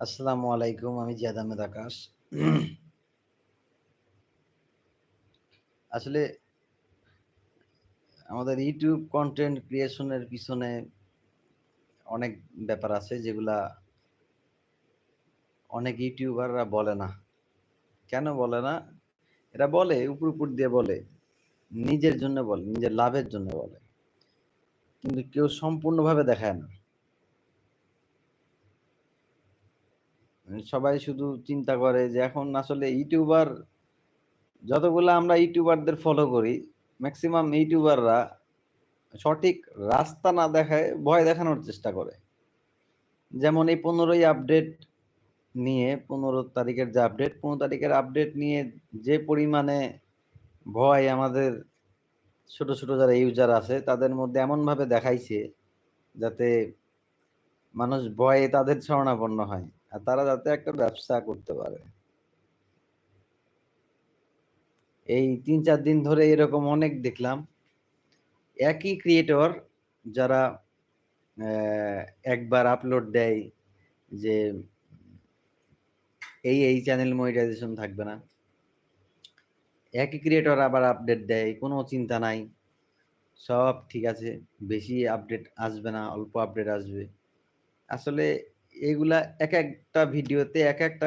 আসসালামু আলাইকুম, আমি জিয়াদ আহমেদ আকাশ। আসলে আমাদের ইউটিউব কন্টেন্ট ক্রিয়েশনের পিছনে অনেক ব্যাপার আছে যেগুলা অনেক ইউটিউবাররা বলে না। কেন বলে না? এরা বলে, উপর উপর দিয়ে বলে, নিজের জন্য বলে, নিজের লাভের জন্য বলে। কিন্তু কেউ সম্পূর্ণভাবে দেখায় না। সবাই শুধু চিন্তা করে যে এখন আসলে ইউটিউবার যতগুলো আমরা ইউটিউবারদের ফলো করি ম্যাক্সিমাম ইউটিউবাররা সঠিক রাস্তা না দেখায় ভয় দেখানোর চেষ্টা করে। যেমন এই পনেরোই আপডেট নিয়ে, পনেরো তারিখের যে আপডেট পনেরো তারিখের আপডেট নিয়ে যে পরিমাণে ভয় আমাদের ছোট ছোট যারা ইউজার আছে, তাদের মধ্যে এমনভাবে দেখাইছে যাতে মানুষ ভয়ে তাদের শরণাপন্ন হয়। তারা যাতে একটা ব্যবসা করতে পারে। এই তিন চার দিন ধরে এরকম অনেক দেখলাম। একই ক্রিয়েটর যারা একবার আপলোড দেয় যে এই এই চ্যানেল মনিটাইজেশন থাকবে না। একই ক্রিয়েটর আবার আপডেট দেয়, কোনো চিন্তা নাই। সব ঠিক আছে, বেশি আপডেট আসবে না, অল্প আপডেট আসবে। আসলে এগুলা এক একটা ভিডিওতে এক একটা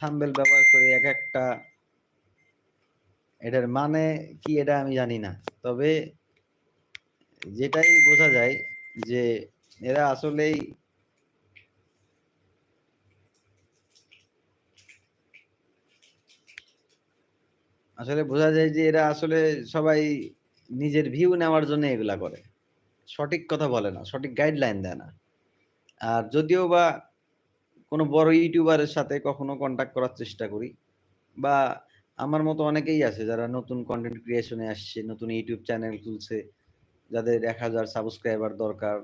থাম্বেল ব্যবহার করে এক একটা এটার মানে কি এটা আমি জানি না। তবে যেটাই বোঝা যায় যে এরা আসলেই আসলে বোঝা যায় যে এরা আসলে সবাই নিজের ভিউ নেওয়ার জন্য এগুলা করে। সঠিক কথা বলে না, সঠিক গাইডলাইন দেয় না। আর যদিও বা কোনো বড় ইউটিউবারের সাথে কখনো কন্ট্যাক্ট করার চেষ্টা করি, বা আমার মতো অনেকেই আছে যারা নতুন কন্টেন্ট ক্রিয়েশনে আসছে, নতুন ইউটিউব চ্যানেল খুলছে, যাদের এক হাজার সাবস্ক্রাইবার দরকার,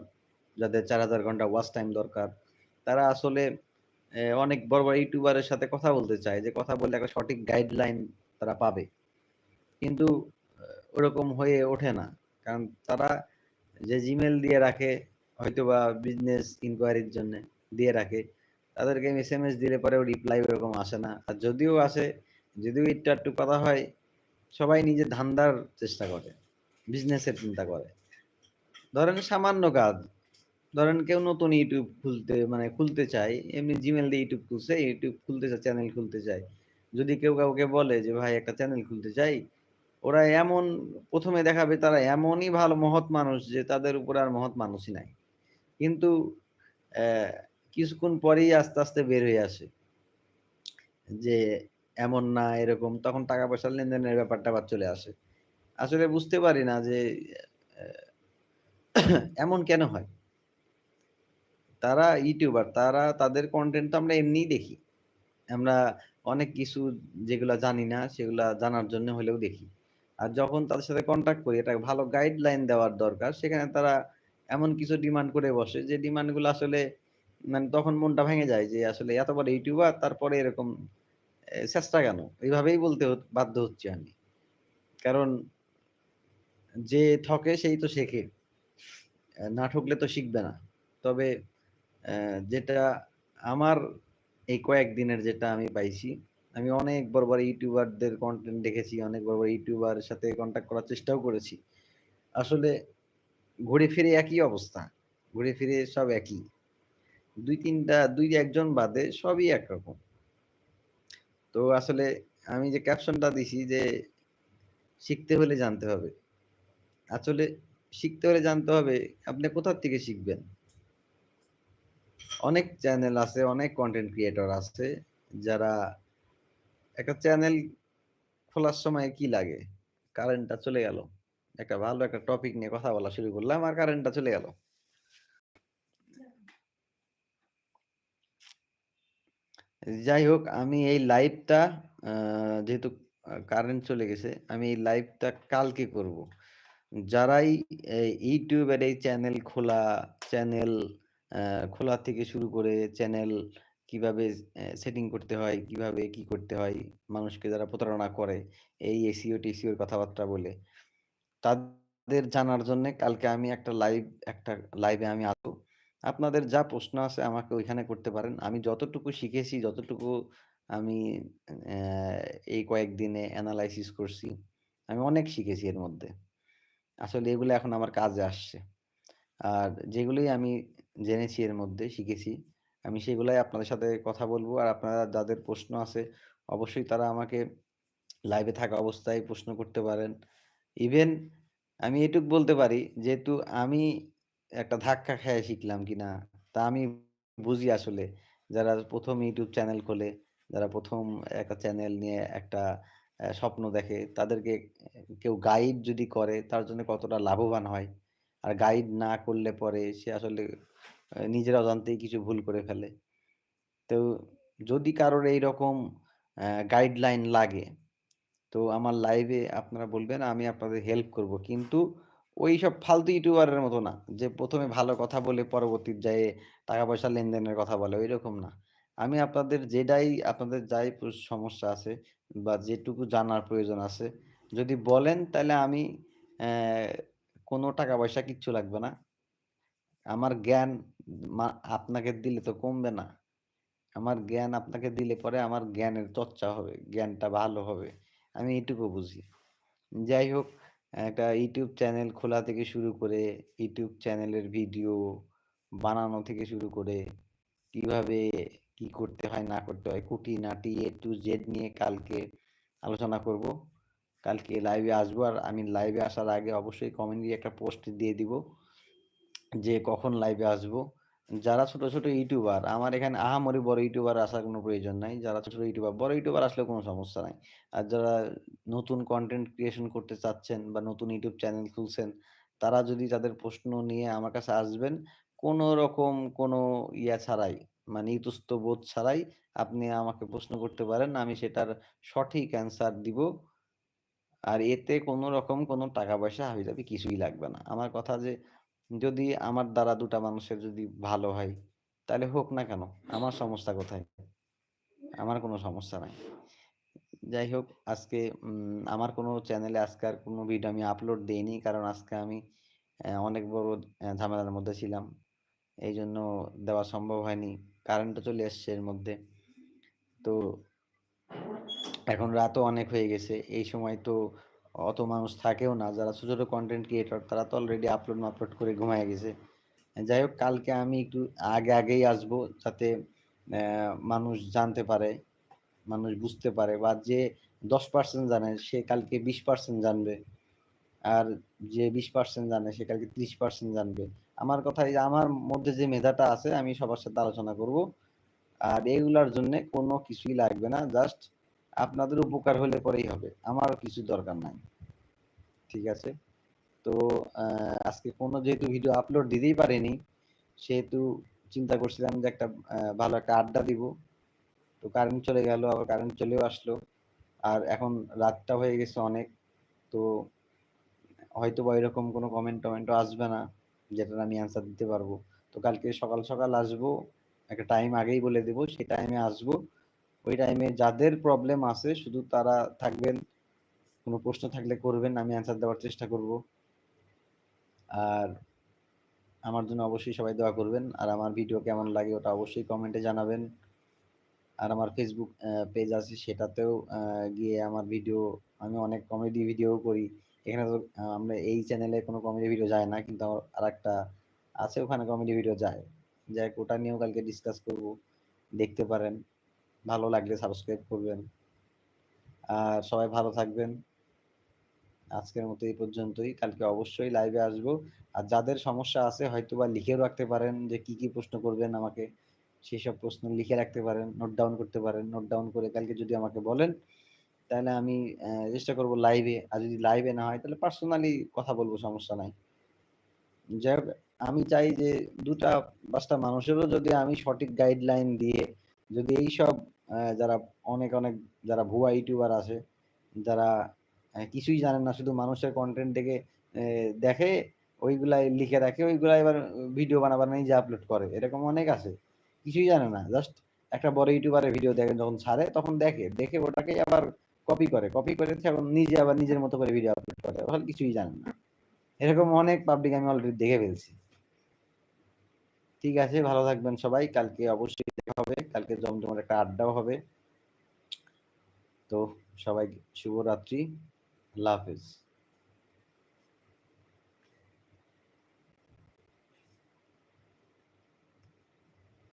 যাদের চার হাজার ঘণ্টা ওয়াচ টাইম দরকার, তারা আসলে অনেক বড় বড় ইউটিউবারের সাথে কথা বলতে চায়, যে কথা বললে একটা সঠিক গাইডলাইন তারা পাবে। কিন্তু ওরকম হয়ে ওঠে না। কারণ তারা যে জিমেল দিয়ে রাখে হয়তো বা বিজনেস ইনকোয়ারির জন্য দিয়ে রাখে। তাদেরকে এস এম এস দিলে পরেও রিপ্লাই ওরকম আসে না। আর যদিও আসে, যদিও একটু একটু কথা হয়, সবাই নিজের ধান্দার চেষ্টা করে বিজনেসের চিন্তা করে। ধরেন সামান্য কাজ, ধরেন কেউ নতুন ইউটিউব খুলতে মানে খুলতে চায়, এমনি জিমেল দিয়ে ইউটিউব খুলছে ইউটিউব খুলতে চায় চ্যানেল খুলতে চায়। যদি কেউ কাউকে বলে যে, ভাই, একটা চ্যানেল খুলতে চাই, ওরা এমন, প্রথমে দেখাবে তারা এমনই ভালো মহৎ মানুষ যে তাদের উপর আর মহৎ মানুষই নাই। কিন্তু কিছুক্ষণ পরেই আস্তে আস্তে বের হয়ে আসে। যে, এমন না, এরকম। তখন টাকা পয়সা লেনদেনের ব্যাপারটা আবার চলে আসে। আসলে বুঝতে পারি না যে এমন কেন হয়? তারা ইউটিউবার, তারা তাদের কন্টেন্ট তো আমরা এমনিই দেখি। আমরা অনেক কিছু যেগুলো জানি না, সেগুলো জানার জন্য হলেও দেখি। আর যখন তাদের সাথে কন্ট্যাক্ট করি এটা ভালো গাইডলাইন দেওয়ার দরকার, সেখানে তারা এমন কিছু ডিমান্ড করে বসে, যে ডিমান্ডগুলো আসলে মানে তখন মনটা ভেঙে যায় যে আসলে এত বড় ইউটিউবার, তারপরে এরকম চেষ্টা কেন? এইভাবেই বলতে বাধ্য হচ্ছে আমি। কারণ যে ঠকে সেই তো শেখে। না ঠকলে তো শিখবে না। তবে যেটা আমার এই কয়েকদিনের যেটা আমি পাইছি, আমি অনেক বড় বড় ইউটিউবারদের কন্টেন্ট দেখেছি, অনেক বড় বড় ইউটিউবারের সাথে কন্ট্যাক্ট করার চেষ্টাও করেছি। আসলে ঘুরে ফিরে একই অবস্থা। ঘুরে ফিরে সব একই। দুই তিনটা, দুই একজন বাদে সবই একরকম। তো আসলে আমি যে ক্যাপশনটা দিছি যে শিখতে হলে জানতে হবে। আসলে শিখতে হলে জানতে হবে, আপনি কোথার থেকে শিখবেন? অনেক চ্যানেল আছে, অনেক কন্টেন্ট ক্রিয়েটর আছে, যারা একটা চ্যানেল খোলার সময় কি লাগে? কারেন্টটা চলে গেল। একটা ভালো একটা টপিক নিয়ে কথা বলা শুরু করলাম আর কারেন্টটা চলে গেল। যাই হোক, আমি এই লাইভটা যেহেতু কারেন্ট চলে গেছে, আমি এই লাইভটা কালকে করব। যারাই ইউটিউবের এই চ্যানেল খোলা চ্যানেল খোলা থেকে শুরু করে চ্যানেল কীভাবে সেটিং করতে হয়, কীভাবে কি করতে হয়, মানুষকে যারা প্রতারণা করে, এই এসিও টিসিওর কথাবার্তা বলে তাদের জানার জন্য কালকে আমি একটা লাইভ একটা লাইভে আমি আসব আপনাদের যা প্রশ্ন আছে আমাকে ওইখানে করতে পারেন। আমি যতটুকু শিখেছি, যতটুকু আমি এই কয়েকদিনে অ্যানালাইসিস করছি, আমি অনেক শিখেছি এর মধ্যে। আসলে এগুলো এখন আমার কাজে আসছে। আর যেগুলোই আমি জেনেছি এর মধ্যে, শিখেছি, আমি সেগুলাই আপনাদের সাথে কথা বলব আর আপনারা যাদের প্রশ্ন আছে, অবশ্যই তারা আমাকে লাইভে থাকা অবস্থায় প্রশ্ন করতে পারেন। ইভেন আমি এটুক বলতে পারি, যেহেতু আমি একটা ধাক্কা খেয়ে শিখলাম কিনা, তা আমি বুঝি আসলে যারা প্রথম ইউটিউব চ্যানেল খোলে, যারা প্রথম একটা চ্যানেল নিয়ে একটা স্বপ্ন দেখে, তাদেরকে কেউ গাইড যদি করে, তার জন্য কতটা লাভবান হয়। আর গাইড না করলে পরে সে আসলে নিজের অজান্তেই কিছু ভুল করে ফেলে। তো যদি কারোর এইরকম গাইডলাইন লাগে, তো আমার লাইভে আপনারা বলবেন, আমি আপনাদের হেল্প করব। কিন্তু ওই সব ফালতু ইউটিউবারের মতো না। যে প্রথমে ভালো কথা বলে পরবর্তী যেয়ে টাকা-পয়সা লেনদেনের কথা বলে, ঐরকম না। আমি আপনাদের যেটাই আপনাদের যাই সমস্যা আছে বা যেটুকু জানার প্রয়োজন আছে, যদি বলেন তাহলে আমি কোনো টাকা-পয়সা কিচ্ছু লাগবে না। আমার জ্ঞান আপনাকে দিলে তো কমবে না। আমার জ্ঞান আপনাকে দিলে পরে আমার জ্ঞানের চর্চা হবে। জ্ঞানটা ভালো হবে। আমি এইটুকু বুঝি। যাই হোক, একটা ইউটিউব চ্যানেল খোলা থেকে শুরু করে, YouTube চ্যানেলের ভিডিও বানানো থেকে শুরু করে, কীভাবে কি করতে হয় না করতে হয়, খুঁটিনাটি A to Z নিয়ে কালকে আলোচনা করব। কালকে লাইভে আসব। আর আমি লাইভে আসার আগে অবশ্যই কমেন্টে একটা পোস্ট দিয়ে দিব। যে কখন লাইভে আসব। যারা ছোট, ছোট ইউটিউবার, আমার এখানে আহামরি বড় ইউটিউবার আসার কোনো প্রয়োজন নাই। যারা ছোট, ইউটিউবার, বড় ইউটিউবার আসলে কোনো সমস্যা নাই। আর যারা নতুন কনটেন্ট ক্রিয়েশন করতে চাচ্ছেন বা নতুন ইউটিউব চ্যানেল খুলছেন, তারা যদি তাদের প্রশ্ন নিয়ে আমার কাছে আসবেন, কোনো রকম কোনো ইয়া ছাড়াই, মানে ইতস্তত ছাড়াই আপনি আমাকে প্রশ্ন করতে পারেন। আমি সেটার সঠিক অ্যান্সার দিব। আর এতে কোনো রকম কোনো টাকা-পয়সা হাবি-জাবি কিছুই লাগবে না। আমার কথা যে যদি আমার দ্বারা দুটা মানুষের যদি ভালো হয়, তাহলে হোক না কেন? আমার সমস্যা কোথায়? আমার কোনো সমস্যা নাই। যাই হোক, আজকে আমার কোনো চ্যানেলে আজকে আর কোনো ভিডিও আমি আপলোড দেইনি। কারণ আজকে আমি অনেক বড় ঝামেলার মধ্যে ছিলাম। এই জন্য দেওয়া সম্ভব হয়নি। কারেন্টও চলে এসছে এর মধ্যে। তো এখন রাতও অনেক হয়ে গেছে। এই সময় তো অত মানুষ থাকেও না। যারা ছোট, ছোট কন্টেন্ট ক্রিয়েটর তারা তো অলরেডি আপলোড আপলোড করে ঘুমায়ে গেছে। যাই হোক কালকে আমি একটু আগে, আগেই আসব যাতে মানুষ জানতে পারে, মানুষ বুঝতে পারে বা যে ১০% জানে সে কালকে ২০% জানবে। আর যে ২০% জানে সে কালকে ৩০% জানবে। আমার কথা আমার মধ্যে যে মেধাটা আছে আমি সবার সাথে আলোচনা করব। আর এগুলার জন্যে কোনো কিছুই লাগবে না। জাস্ট আপনাদের উপকার হলে পরেই হবে। আমার কিছু দরকার নাই। ঠিক আছে? তো আজকে কোনো যেহেতু ভিডিও আপলোড দিতেই পারিনি, সেহেতু চিন্তা করছিলাম যে একটা ভালো একটা আড্ডা দিব। তো কারেন্ট চলে গেল, আবার কারেন্ট চলেও আসলো। আর এখন রাতটা হয়ে গেছে অনেক। তো হয়তো বা এরকম কোনো কমেন্ট-টমেন্টও আসবে না, যেটার আমি অ্যান্সার দিতে পারব। তো কালকে সকাল, সকাল আসব। একটা টাইম আগেই বলে দেবো সেই টাইমে আসব। ওই টাইমে যাদের প্রবলেম আছে, শুধু তারা থাকবেন। কোনো প্রশ্ন থাকলে করবেন। আমি অ্যান্সার দেওয়ার চেষ্টা করব। আর আমার জন্য অবশ্যই সবাই দোয়া করবেন। আর আমার ভিডিও কেমন লাগে ওটা অবশ্যই কমেন্টে জানাবেন। আর আমার ফেসবুক পেজ আছে, সেটাতেও গিয়ে আমার ভিডিও আমি অনেক কমেডি ভিডিও করি। এখানে তো আমরা এই চ্যানেলে কোনো কমেডি ভিডিও যায় না। কিন্তু আমার আর একটা আছে, ওখানে কমেডি ভিডিও যায়। যাই ওটা নিয়েও কালকে ডিসকাস করব। দেখতে পারেন। ভালো লাগলে সাবস্ক্রাইব করবেন। আর সবাই ভালো থাকবেন। আজকের মতো এই পর্যন্তই। কালকে অবশ্যই লাইভে আসব। আর যাদের সমস্যা আছে হয়তো বা লিখেও রাখতে পারেন যে কি, কি প্রশ্ন করবেন আমাকে। সেই সব প্রশ্ন লিখে রাখতে পারেন, নোট ডাউন করতে পারেন। নোট ডাউন করে কালকে যদি আমাকে বলেন, তাহলে আমি চেষ্টা করব লাইভে আর যদি লাইভে না হয় তাহলে পার্সোনালি কথা বলব সমস্যা নাই। যাই আমি চাই যে দুটা পাঁচটা মানুষেরও যদি আমি সঠিক গাইডলাইন দিয়ে যদি এইসব অ্যা যারা অনেক, অনেক যারা ভুয়া ইউটিউবার আছে, যারা কিছুই জানেন না শুধু মানুষের কন্টেন্ট দেখে দেখে ওইগুলাই লিখে রাখে, ওইগুলাই এবার ভিডিও বানাবার নিজে আপলোড করে। এরকম অনেক আছে। কিছুই জানে না। জাস্ট একটা বড় ইউটিউবারের ভিডিও দেখে যখন ছাড়ে তখন দেখে। দেখে ওটাকেই আবার কপি করে। কপি করে এখন নিজে আবার নিজের মতো করে ভিডিও আপলোড করে। ওরা কিছুই জানে না। এরকম অনেক পাবলিক আমি অলরেডি দেখে ফেলছি। ঠিক আছে, ভালো থাকবেন সবাই। কালকে অবশ্যই দেখা হবে। কালকে জমজমার একটা আড্ডাও হবে। তো সবাই শুভরাত্রি। আল্লাহ হাফিজ।